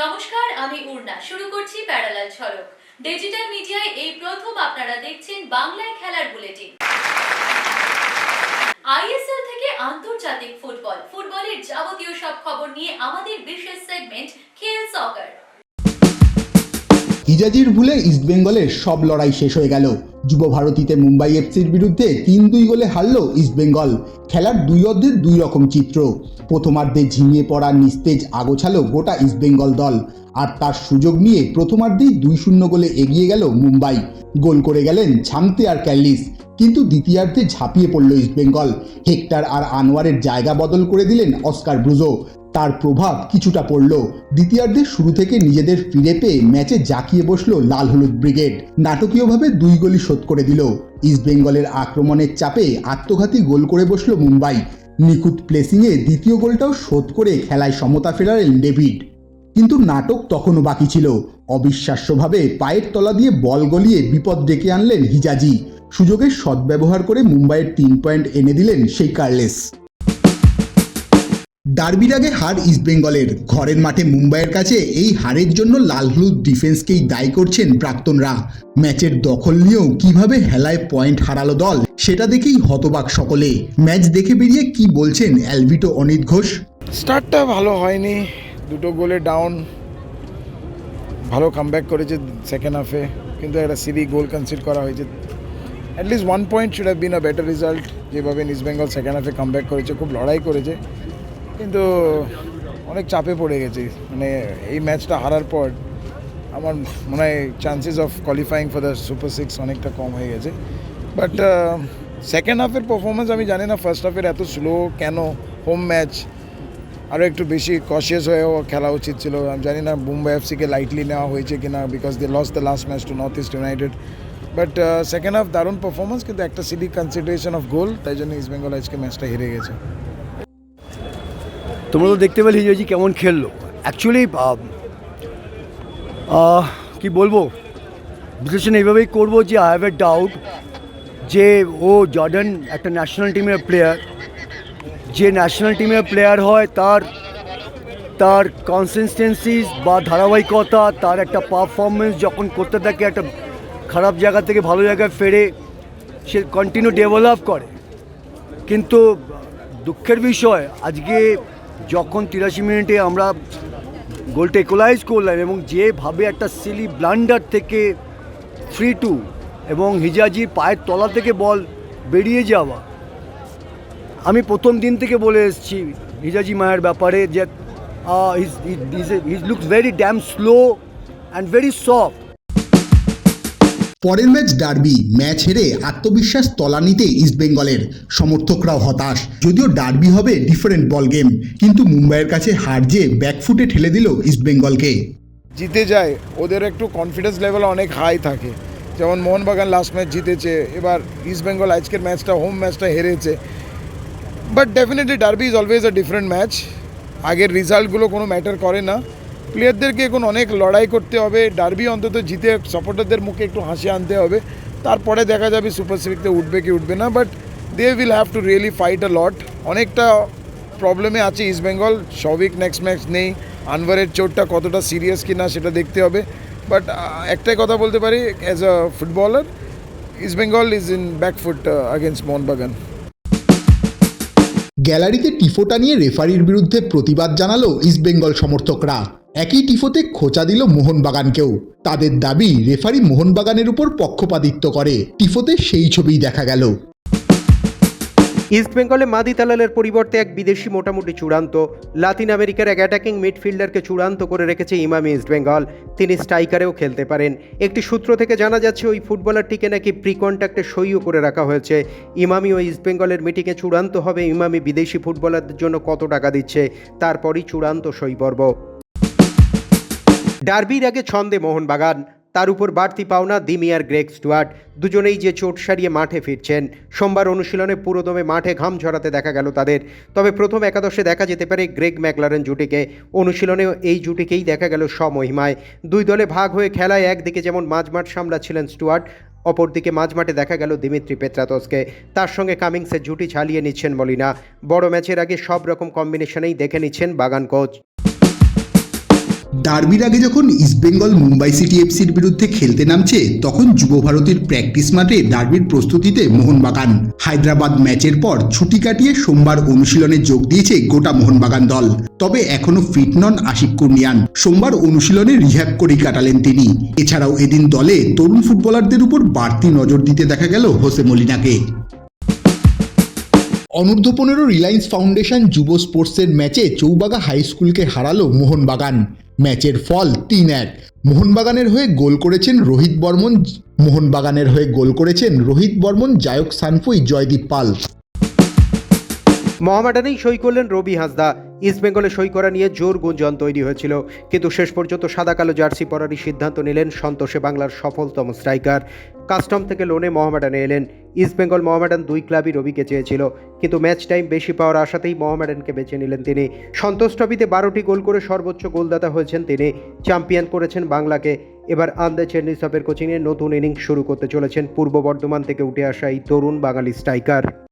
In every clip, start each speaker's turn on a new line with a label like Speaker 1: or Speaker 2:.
Speaker 1: নমস্কার, আমি উর্না। শুরু করছি প্যারালাল ঝলক। ডিজিটাল মিডিয়ায় এই প্রথম আপনারা দেখছেন বাংলায় খেলার বুলেটিন। আইএসএল থেকে আন্তর্জাতিক ফুটবল। ফুটবলের যাবতীয় সব খবর নিয়ে আমাদের বিশেষ সেগমেন্ট খেল সকার
Speaker 2: হিজাজির ভুলে ইস্টবেঙ্গলের সব লড়াই শেষ হয়ে গেল। যুব ভারতীতে মুম্বাই এফসির বিরুদ্ধে তিন দুই গোলে হারল ইস্টবেঙ্গল খেলার দুই অর্ধের দুই রকম চিত্র। প্রথমার্ধে ঝিমিয়ে পড়া নিস্তেজ আগোছালো গোটা ইস্টবেঙ্গল দল। আর তার সুযোগ নিয়ে প্রথমার্ধেই দুই শূন্য গোলে এগিয়ে গেল মুম্বাই। গোল করে গেলেন ছামতে আর ক্যালিস কিন্তু দ্বিতীয়ার্ধে ঝাঁপিয়ে পড়ল ইস্টবেঙ্গল হেক্টর আর আনোয়ারের জায়গা বদল করে দিলেন অস্কার ব্রুজো। তার প্রভাব কিছুটা পড়ল। দ্বিতীয়ার্ধের শুরু থেকে নিজেদের ফিরে পেয়ে ম্যাচে জাঁকিয়ে বসল লাল হলুদ ব্রিগেড। নাটকীয়ভাবে দুই গোলই শোধ করে দিল। ইস্টবেঙ্গলের আক্রমণের চাপে আত্মঘাতী গোল করে বসল মুম্বাই। নিখুঁত প্লেসিংয়ে দ্বিতীয় গোলটাও শোধ করে খেলায় সমতা ফেরালেন ডেভিড। কিন্তু নাটক তখনও বাকি ছিল। অবিশ্বাস্যভাবে পায়ের তলা দিয়ে বল গলিয়ে বিপদ ডেকে আনলেন হিজাজি। সুযোগের সদ্ব্যবহার করে মুম্বাইয়ের তিন পয়েন্ট এনে দিলেন সেই কার্লেস। ডার্বির আগে হার ইস্টবেঙ্গলের ঘরের মাঠে মুম্বাইয়ের কাছে এই হারের জন্য লাল হলুদ ডিফেন্সকেই দায়ী করছেন প্রাক্তনরা। ম্যাচের দখল নিয়েও কীভাবে হেলায় পয়েন্ট হারালো দল, সেটা দেখেই হতবাক সকলে। ম্যাচ দেখে বেরিয়ে কি বলছেন অ্যালভিটো অনিত ঘোষ?
Speaker 3: স্টার্টটা ভালো হয়নি, দুটো গোলে ডাউন ভালো কামব্যাক করেছে সেকেন্ড হাফে কিন্তু একটা সিরি গোল কনসিড করা হয়েছে। At least one point should have been a better result যেভাবে ইস্ট বেঙ্গল সেকেন্ড হাফে কামব্যাক করেছে, খুব লড়াই করেছে। কিন্তু অনেক চাপে পড়ে গেছি। মানে এই ম্যাচটা হারার পর আমার মনে হয় chances of qualifying for the super six অনেকটা কম হয়ে গেছে। বাট সেকেন্ড হাফের পারফরমেন্স আমি জানি না ফার্স্ট হাফের এত স্লো কেন হোম ম্যাচ আরও একটু বেশি কশিয়াস হয়েও খেলা উচিত ছিল। আমি জানি না মুম্বাই এফসিকে লাইটলি নেওয়া হয়েছে কিনা because they lose the last match to North East United but second half দারুণ পারফরমেন্স কিন্তু একটা সিলি কনসিডারেশন অফ গোল তাই জন্য ইস্ট বেঙ্গল আজকে ম্যাচটা হেরে গেছে।
Speaker 4: তোমরা তো দেখতে পেলে হিজাজি কেমন খেললো। অ্যাকচুয়ালি কি বলব? বিশ্লেষণ এইভাবেই করব যে আই হ্যাভ এ ডাউট যে ও জর্ডান একটা ন্যাশনাল টিমের প্লেয়ার যে ন্যাশনাল টিমের প্লেয়ার হয়, তার তার কনসিস্টেন্সিস বা ধারাবাহিকতা, তার একটা পারফরমেন্স যখন করতে থাকে, একটা খারাপ জায়গা থেকে ভালো জায়গায় ফেরে, সে কন্টিনিউ ডেভেলপ করে। কিন্তু দুঃখের বিষয়, আজকে যখন তিরাশি মিনিটে আমরা গোলটা ইকোলাইজ করলাম এবং যেভাবে একটা সিলি ব্লান্ডার থেকে থ্রি টু এবং হিজাজির পায়ের তলা থেকে বল বেরিয়ে যাওয়া, আমি প্রথম দিন থেকে বলে এসেছি হিজাজি মায়ের ব্যাপারে যে his looks very damn slow and very soft
Speaker 2: পরের ম্যাচ ডার্বি, ম্যাচ হেরে আত্মবিশ্বাস তলানিতে ইস্টবেঙ্গলের সমর্থকরাও হতাশ। যদিও ডার্বি হবে ডিফারেন্ট বল গেম কিন্তু মুম্বাইয়ের কাছে হার যে ব্যাকফুটে ঠেলে দিল ইস্টবেঙ্গলকে
Speaker 3: জিতে যায়, ওদের একটু কনফিডেন্স লেভেল অনেক হাই থাকে। যেমন মোহনবাগান লাস্ট ম্যাচ জিতেছে, এবার ইস্ট বেঙ্গল আজকের ম্যাচটা হোম ম্যাচটা হেরেছে। But definitely derby is always a different match আগের রেজাল্টগুলো কোনো ম্যাটার করে না। প্লেয়ারদেরকে এখন অনেক লড়াই করতে হবে, ডার্বি অন্তত জিতে সাপোর্টারদের মুখে একটু হাসি আনতে হবে। তারপরে দেখা যাবে সুপার সিরিজতে উঠবে কি উঠবে না but they will have to really fight a lot অনেকটা প্রবলেমে আছে ইস্ট বেঙ্গল নেক্সট ম্যাচ নেই আনভারের চোটটা কতটা সিরিয়াস কি না সেটা দেখতে হবে। বাট একটাই কথা বলতে পারি as a footballer East Bengal is in backfoot against Mohun Bagan
Speaker 2: গ্যালারিতে টিফোটা নিয়ে রেফারির বিরুদ্ধে প্রতিবাদ জানালো ইস্টবেঙ্গল সমর্থকরা। একই টিফোতে খোঁচা দিল মোহনবাগানকেও। তাদের দাবি, রেফারি মোহনবাগানের উপর পক্ষপাতিত্ব করে। টিফোতে সেই ছবিই দেখা গেল।
Speaker 5: ইস্টবেঙ্গলে মাদি তালালের পরিবর্তে এক বিদেশি মোটামুটি চূড়ান্ত। লাতিন আমেরিকার এক অ্যাটাকিং মিডফিল্ডারকে চূড়ান্ত করে রেখেছে ইমামি ইস্টবেঙ্গল তিনি স্ট্রাইকারেও খেলতে পারেন। একটি সূত্র থেকে জানা যাচ্ছে, ওই ফুটবলারটিকে নাকি প্রি কন্ট্যাক্টে সইও করে রাখা হয়েছে। ইমামি ও ইস্টবেঙ্গলের মিটিংয়ে চূড়ান্ত হবে ইমামি বিদেশি ফুটবলারদের জন্য কত টাকা দিচ্ছে, তারপরই চূড়ান্ত সই পর্ব। ডার্বির আগে ছন্দে মোহনবাগান। তার উপর বাড়তি পাওনা দিমিয়ার গ্রেগ স্টুয়ার্ট। দুজনেই যে চোট সারিয়ে মাঠে ফিরছেন। সোমবার অনুশীলনে পুরোদমে মাঠে ঘাম ঝরাতে দেখা গেল তাদের। তবে প্রথম একাদশে দেখা যেতে পারে গ্রেগ ম্যাকলারেন জুটিকে। অনুশীলনেও এই জুটিকেই দেখা গেল স্বমহিমায় দুই দলে ভাগ হয়ে খেলায় একদিকে যেমন মাঝমাঠ সামলাচ্ছিলেন স্টুয়ার্ট, অপরদিকে মাঝমাঠে দেখা গেল দিমিত্রি পেত্রাতসকে তার সঙ্গে কামিংসের জুটি ছালিয়ে নিচ্ছেন মলিনা। বড় ম্যাচের আগে সব রকম কম্বিনেশনেই দেখে নিচ্ছেন বাগান কোচ।
Speaker 2: ডার্বির আগে যখন ইস্টবেঙ্গল মুম্বাই সিটি এফসির বিরুদ্ধে খেলতে নামছে, তখন যুব ভারতীর প্র্যাকটিস মাঠে ডার্বির প্রস্তুতিতে মোহনবাগান। হায়দ্রাবাদ ম্যাচের পর ছুটি কাটিয়ে সোমবার অনুশীলনে যোগ দিয়েছে গোটা মোহনবাগান দল। তবে এখনও ফিট নন আশিক কুর্নিয়ান। সোমবার অনুশীলনে রিহ্যাব করেই কাটালেন তিনি। এছাড়াও এদিন দলে তরুণ ফুটবলারদের উপর বাড়তি নজর দিতে দেখা গেল হোসে মলিনাকে। অনূর্ধ্ব পনেরো রিলায়েন্স ফাউন্ডেশন যুব স্পোর্টসের ম্যাচে চৌবাগা হাই স্কুলকে হারালো মোহনবাগান। ম্যাচের ফল তিন এক। মোহনবাগানের হয়ে গোল করেছেন রোহিত বর্মন। মোহনবাগানের হয়ে গোল করেছেন রোহিত বর্মন, জায়ক সানফুই, জয়দীপ পাল।
Speaker 5: মোহামেডানেই সই করলেন রবি হাসদা। ইস্টবেঙ্গলে সই করা নিয়ে জোর গুঞ্জন তৈরি হয়েছিল। কিন্তু শেষ পর্যন্ত সাদা কালো জার্সি পরারই সিদ্ধান্ত নিলেন সন্তোষে বাংলার সফলতম স্ট্রাইকার। কাস্টম থেকে লোনে মোহামেডানে এলেন। ইস্টবেঙ্গল মোহামেডান দুই ক্লাবই রবিকে চেয়েছিল। কিন্তু ম্যাচ টাইম বেশি পাওয়ার আশাতেই মোহামেডানকে বেছে নিলেন তিনি। সন্তোষ ট্রফিতে বারোটি গোল করে সর্বোচ্চ গোলদাতা হয়েছেন তিনি। চ্যাম্পিয়ন করেছেন বাংলাকে। এবার আন্দে চেন্নাই কোচিংয়ে নতুন ইনিংস শুরু করতে চলেছেন। পূর্ব বর্ধমান থেকে উঠে আসা এই তরুণ বাঙালি স্ট্রাইকার।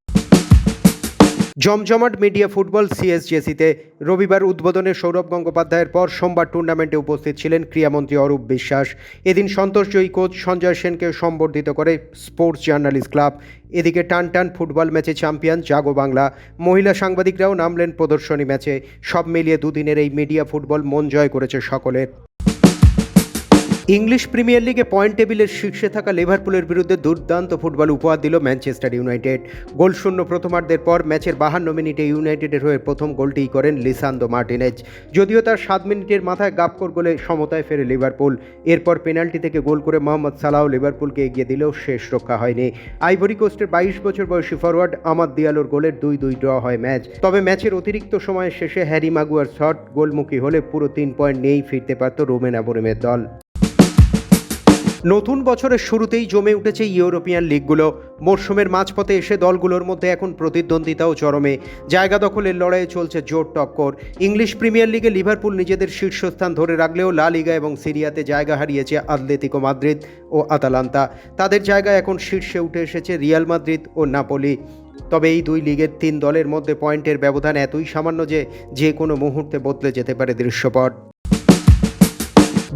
Speaker 5: জমজমাট মিডিয়া ফুটবল সিএসজেসিতে রবিবার উদ্বোধনে সৌরভ গঙ্গোপাধ্যায়ের পর সোমবার টুর্নামেন্টে উপস্থিত ছিলেন ক্রীড়ামন্ত্রী অরূপ বিশ্বাস। এদিন সন্তোষজয়ী কোচ সঞ্জয় সেনকে সম্বর্ধিত করে স্পোর্টস জার্নালিস্ট ক্লাব। এদিকে টান টান ফুটবল ম্যাচে চ্যাম্পিয়ন জাগো বাংলা। মহিলা সাংবাদিকরাও নামলেন প্রদর্শনী ম্যাচে। সব মিলিয়ে দুদিনের এই মিডিয়া ফুটবল মন জয় করেছে সকলের ইংলিশ প্রিমিয়ার লিগে পয়েন্ট টেবিলের শীর্ষে থাকা লিভারপুলের বিরুদ্ধে দুর্দান্ত ফুটবল উপহার দিল ম্যানচেস্টার ইউনাইটেড। গোলশূন্য প্রথমার্ধের পর ম্যাচের বাহান্ন মিনিটে ইউনাইটেডের হয়ে প্রথম গোলটিই করেন লিসান্দো মার্টিনেজ। যদিও তার সাত মিনিটের মাথায় গাপকর গোলে সমতায় ফেরে লিভারপুল। এরপর পেনাল্টি থেকে গোল করে মোহাম্মদ সালাহ লিভারপুলকে এগিয়ে দিলেও শেষ রক্ষা হয়নি। আইভরি কোস্টের বাইশ বছর বয়সী ফরওয়ার্ড আমাদ দিয়ালোর গোলের দুই দুই ড্র হয় ম্যাচ। তবে ম্যাচের অতিরিক্ত সময়ের শেষে হ্যারি মাগুয়ার শট গোলমুখী হলে পুরো তিন পয়েন্ট নিয়েই ফিরতে পারত রোমেন আবরেমের দল। নতুন বছরের শুরুতেই জমে উঠেছে ইউরোপিয়ান লিগগুলো। মরশুমের মাঝপথে এসে দলগুলোর মধ্যে এখন প্রতিদ্বন্দ্বিতাও চরমে। জায়গা দখলের লড়াইয়ে চলছে জোর টক্কর। ইংলিশ প্রিমিয়ার লিগে লিভারপুল নিজেদের শীর্ষস্থান ধরে রাখলেও লা লিগা এবং সিরিয়াতে জায়গা হারিয়েছে আতলেতিকো মাদ্রিদ ও আতালান্তা। তাদের জায়গায় এখন শীর্ষে উঠে এসেছে রিয়াল মাদ্রিদ ও নাপোলি। তবে এই দুই লিগের তিন দলের মধ্যে পয়েন্টের ব্যবধান এতই সামান্য যে যে কোনো মুহূর্তে বদলে যেতে পারে দৃশ্যপট।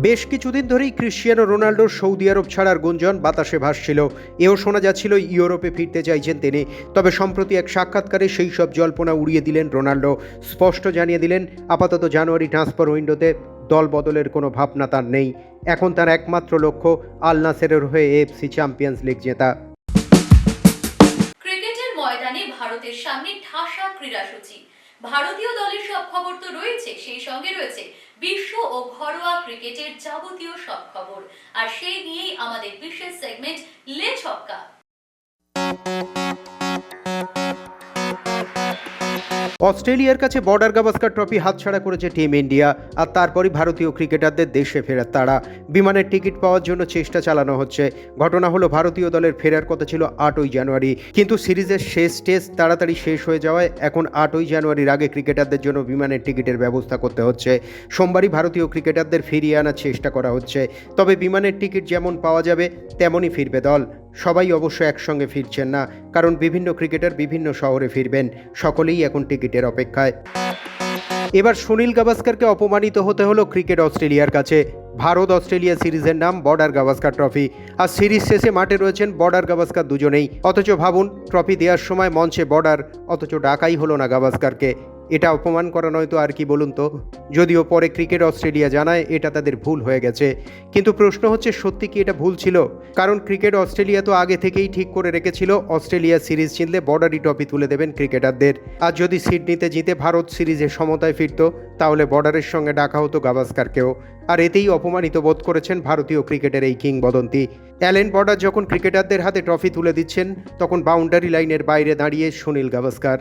Speaker 5: বেশ কিছুদিন ধরেই ক্রিশ্চিয়ানো রোনাল্ডোর সৌদি আরব ছাড়ার গুঞ্জন বাতাসে ভাসছিল। এও শোনা যাচ্ছিল, ইউরোপে ফিরতে চাইছেন তিনি। তবে সম্প্রতি এক সাক্ষাৎকারে সেই সব জল্পনা উড়িয়ে দিলেন রোনাল্ডো। স্পষ্ট জানিয়ে দিলেন, আপাতত জানুয়ারি ট্রান্সফার উইন্ডোতে দল বদলের কোনো ভাবনা তার নেই। এখন তার একমাত্র লক্ষ্য আল নাসেরের হয়ে এফসি চ্যাম্পিয়ন্স লিগ জেতা।
Speaker 1: ক্রিকেটের ময়দানে ভারতের সামনে ঠাসা ক্রীড়াসূচি। ভারতীয় দলের সব খবর তো রয়েছে, সেই সঙ্গে রয়েছে বিশ্ব ও ঘরোয়া ক্রিকেটের যাবতীয় সব খবর। আর সেই নিয়েই আমাদের বিশেষ সেগমেন্ট লে ছক্কা।
Speaker 5: অস্ট্রেলিয়ার কাছে বর্ডার গাভাস্কার ট্রফি হাতছাড়া করেছে টিম ইন্ডিয়া, আর তারপরই ভারতীয় ক্রিকেটারদের দেশে ফেরার তারা বিমানের টিকিট পাওয়ার জন্য চেষ্টা চালানো হচ্ছে। ঘটনা হলো, ভারতীয় দলের ফেরার কথা ছিল আটই জানুয়ারি। কিন্তু সিরিজের শেষ টেস্ট তাড়াতাড়ি শেষ হয়ে যাওয়ায় এখন আটই জানুয়ারির আগে ক্রিকেটারদের জন্য বিমানের টিকিটের ব্যবস্থা করতে হচ্ছে। সোমবারই ভারতীয় ক্রিকেটারদের ফিরিয়ে আনার চেষ্টা করা হচ্ছে। তবে বিমানের টিকিট যেমন পাওয়া যাবে, তেমনই ফিরবে দল। সবাই অবশ্য একসঙ্গে ফিরছেন না, কারণ বিভিন্ন ক্রিকেটার বিভিন্ন শহরে ফিরবেন, সকলেই এখন টিকিটের অপেক্ষায়। এবার সুনীল গাভাস্কারকে অপমানিত হতে হলো ক্রিকেট অস্ট্রেলিয়ার কাছে। ভারত অস্ট্রেলিয়া সিরিজের নাম বর্ডার গাভাস্কার ট্রফি, আর সিরিজ শেষে মাঠে রয়েছেন বর্ডার গাভাস্কার দুজনেই। অথচ ভাবুন, ট্রফি দেওয়ার সময় মঞ্চে বর্ডার, অথচ ডাকাই হলো না গাভাস্কারকে। এটা অপমান করা নয় তো আর কি বলুন তো? যদিও পরে ক্রিকেট অস্ট্রেলিয়া জানায় এটা তাদের ভুল হয়ে গেছে। কিন্তু প্রশ্ন হচ্ছে, সত্যি কি এটা ভুল ছিল? কারণ ক্রিকেট অস্ট্রেলিয়া তো আগে থেকেই ঠিক করে রেখেছিল, অস্ট্রেলিয়া সিরিজ জিতলে বর্ডারই ট্রফি তুলে দেবেন ক্রিকেটারদের। আর যদি সিডনিতে জিতে ভারত সিরিজে সমতায় ফিরত, তাহলে বর্ডারের সঙ্গে ডাকা হতো গাভাস্কারকেও। আর এতেই অপমানিত বোধ করেছেন ভারতীয় ক্রিকেটের এই কিংবদন্তি। অ্যালেন বর্ডার যখন ক্রিকেটারদের হাতে ট্রফি তুলে দিচ্ছেন, তখন বাউন্ডারি লাইনের বাইরে দাঁড়িয়ে সুনীল গাভাস্কার।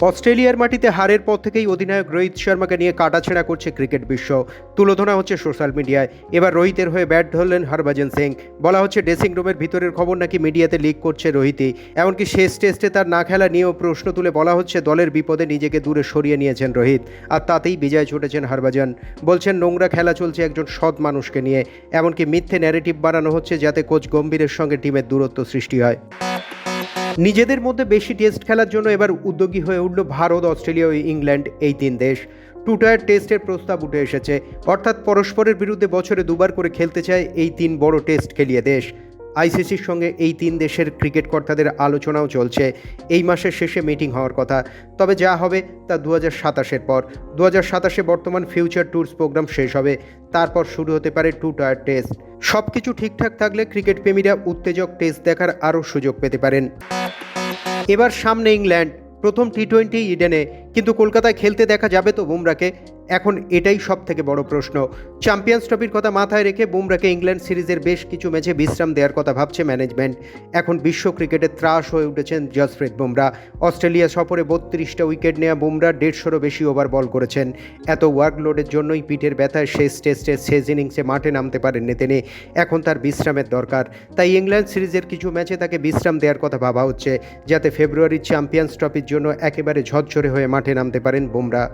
Speaker 5: অস্ট্রেলিয়ার মাটিতে হারের পর থেকেই অধিনায়ক রোহিত শর্মাকে নিয়ে কাটাছেঁড়া করছে ক্রিকেট বিশ্ব। তুলোধনা হচ্ছে সোশ্যাল মিডিয়ায়। এবার রোহিতের হয়ে ব্যাট ধরলেন হরভজন সিং। বলা হচ্ছে ড্রেসিং রুমের ভিতরের খবর নাকি মিডিয়াতে লিক করছে রোহিতই। এমনকি শেষ টেস্টে তার না খেলা নিয়েও প্রশ্ন তুলে বলা হচ্ছে দলের বিপদে নিজেকে দূরে সরিয়ে নিয়েছেন রোহিত। আর তাতেই বিজয় ছুটেছেন হরভজন। বলছেন, নোংরা খেলা চলছে একজন সৎ মানুষকে নিয়ে। এমনকি মিথ্যে ন্যারেটিভ বানানো হচ্ছে যাতে কোচ গম্ভীরের সঙ্গে টিমের দূরত্ব সৃষ্টি হয়। নিজেদের মধ্যে বেশি টেস্ট খেলার জন্য এবার উদ্যোগী হয়ে উঠল ভারত, অস্ট্রেলিয়া ও ইংল্যান্ড এই তিন দেশ। টু টায়ার টেস্টের প্রস্তাব উঠে এসেছে। অর্থাৎ পরস্পরের বিরুদ্ধে বছরে দুবার করে খেলতে চায় এই তিন বড় টেস্ট খেলিয়ে দেশ। আইসিসির সঙ্গে এই তিন দেশের ক্রিকেট কর্তাদের আলোচনাও চলছে। এই মাসের শেষে মিটিং হওয়ার কথা। তবে যা হবে তা দু হাজার সাতাশের পর। দু হাজার সাতাশে বর্তমান ফিউচার ট্যুরস প্রোগ্রাম শেষ হবে। তারপর শুরু হতে পারে টু টায়ার টেস্ট। সব কিছু ঠিকঠাক থাকলে ক্রিকেট প্রেমীরা উত্তেজক টেস্ট দেখার আরও সুযোগ পেতে পারেন। এবার সামনে ইংল্যান্ড। প্রথম টি টোয়েন্টি ইডেনে। কিন্তু কলকাতায় খেলতে দেখা যাবে তো বুমরাকে এখন এটাই সব থেকে বড় প্রশ্ন। চ্যাম্পিয়ন্স ট্রফির কথা মাথায় রেখে বুমরাকে ইংল্যান্ড সিরিজের বেশ কিছু ম্যাচে বিশ্রাম দেওয়ার কথা ভাবছে ম্যানেজমেন্ট এখন বিশ্ব ক্রিকেটে ত্রাস হয়ে উঠেছেন জসপ্রীত বুমরা। অস্ট্রেলিয়া সফরে বত্রিশটা উইকেট নেওয়া বুমরা দেড়শোরও বেশি ওভার বল করেছেন। এত ওয়ার্কলোডের জন্যই পিঠের ব্যথায় শেষ টেস্টে শেষ ইনিংসে মাঠে নামতে পারেননি তিনি। এখন তার বিশ্রামের দরকার। তাই ইংল্যান্ড সিরিজের কিছু ম্যাচে তাকে বিশ্রাম দেওয়ার কথা ভাবা হচ্ছে, যাতে ফেব্রুয়ারির চ্যাম্পিয়ন্স ট্রফির জন্য একেবারে ঝরঝরে হয়ে মাঠে নামতে পারেন বুমরা।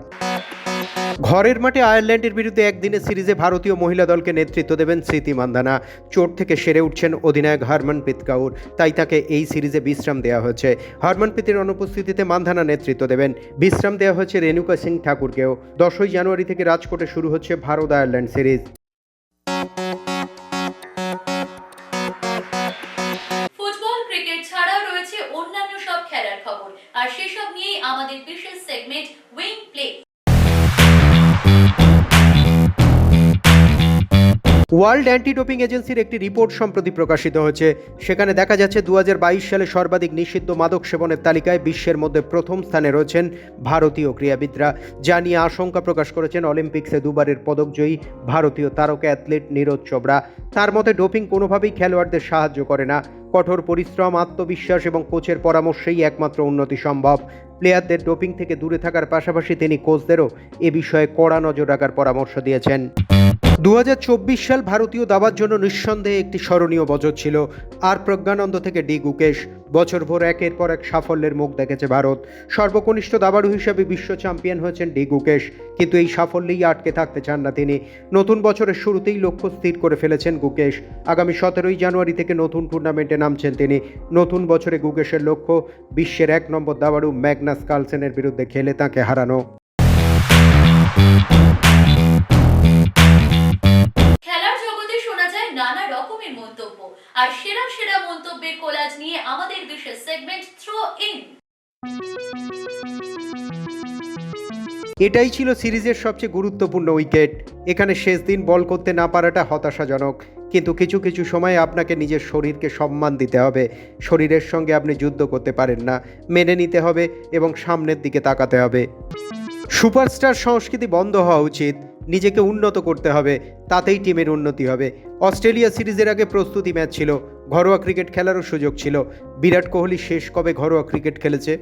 Speaker 5: ঘরের মাঠে আয়ারল্যান্ডের বিরুদ্ধে একদিনের সিরিজে ভারতীয় মহিলা দলকে নেতৃত্ব দেবেন স্মৃতি মান্দানা। চোট থেকে সেরে উঠছেন অধিনায়ক হরমনপ্রীত কাউর। তাই তাকে এই সিরিজে বিশ্রাম দেওয়া হয়েছে। হরমনপ্রীতের অনুপস্থিতিতে মান্ধানা নেতৃত্ব দেবেন। বিশ্রাম দেওয়া হয়েছে রেণুকা সিং ঠাকুরকেও। দশই জানুয়ারি থেকে রাজকোটে শুরু হচ্ছে ভারত আয়ারল্যান্ড সিরিজ।
Speaker 1: আর সেসব নিয়েই আমাদের বিশেষ segment wing play
Speaker 5: world anti doping এজেন্সির একটি রিপোর্ট সম্প্রতি প্রকাশিত হয়েছে। সেখানে দেখা যাচ্ছে দু হাজার বাইশ সালে সর্বাধিক নিষিদ্ধ মাদক সেবনের তালিকায় বিশ্বের মধ্যে প্রথম স্থানে রয়েছেন ভারতীয় ক্রীড়াবিদরা। যা নিয়ে আশঙ্কা প্রকাশ করেছেন অলিম্পিক্সে দুবারের পদকজয়ী ভারতীয় তারকা অ্যাথলিট নীরজ চোপড়া। তার মতে, ডোপিং কোনোভাবেই খেলোয়াড়দের সাহায্য করে না। কঠোর পরিশ্রম, আত্মবিশ্বাস এবং কোচের পরামর্শেই একমাত্র উন্নতি সম্ভব। প্লেয়ারদের ডোপিং থেকে দূরে থাকার পাশাপাশি তিনি কোচদেরও এ বিষয়ে কড়া নজর রাখার পরামর্শ দিয়েছেন। দু হাজার চব্বিশ সাল ভারতীয় দাবার জন্য নিঃসন্দেহে একটি স্মরণীয় বছর ছিল। আর প্রজ্ঞানন্দ থেকে ডি গুকেশ, বছরভর একের পর এক সাফল্যের মুখ দেখেছে ভারত। সর্বকনিষ্ঠ দাবাড়ু হিসেবে বিশ্ব চ্যাম্পিয়ন হয়েছেন ডি গুকেশ, কিন্তু এই সাফল্যেই আটকে থাকতে চান না তিনি। নতুন বছরের শুরুতেই লক্ষ্য স্থির করে ফেলেছেন গুকেশ। আগামী সতেরোই জানুয়ারি থেকে নতুন টুর্নামেন্টে নামছেন তিনি। নতুন বছরে গুকেশের লক্ষ্য, বিশ্বের এক নম্বর দাবাড়ু ম্যাগনাস কালসেনের বিরুদ্ধে খেলে তাকে হারানো।
Speaker 1: আর সেরা সেরা মন্তব্যের কোলাজ নিয়ে আমাদের বিশেষ সেগমেন্ট থ্রো ইন
Speaker 5: এটাই ছিল সিরিজের সবচেয়ে গুরুত্বপূর্ণ উইকেট। এখানে শেষ দিন বল করতে না পারাটা হতাশাজনক। কিন্তু কিছু কিছু সময় আপনাকে নিজের শরীরকে সম্মান দিতে হবে। শরীরের সঙ্গে আপনি যুদ্ধ করতে পারেন না। মেনে নিতে হবে এবং সামনের দিকে তাকাতে হবে। সুপারস্টার সংস্কৃতি বন্ধ হওয়া উচিত। নিজেকে উন্নত করতে হবে, তাতেই টিমের উন্নতি হবে। অস্ট্রেলিয়া সিরিজের আগে প্রস্তুতি ম্যাচ ছিল, ঘরোয়া ক্রিকেট খেলারও সুযোগ ছিল। বিরাট কোহলি শেষ কবে ঘরোয়া ক্রিকেট খেলেছে?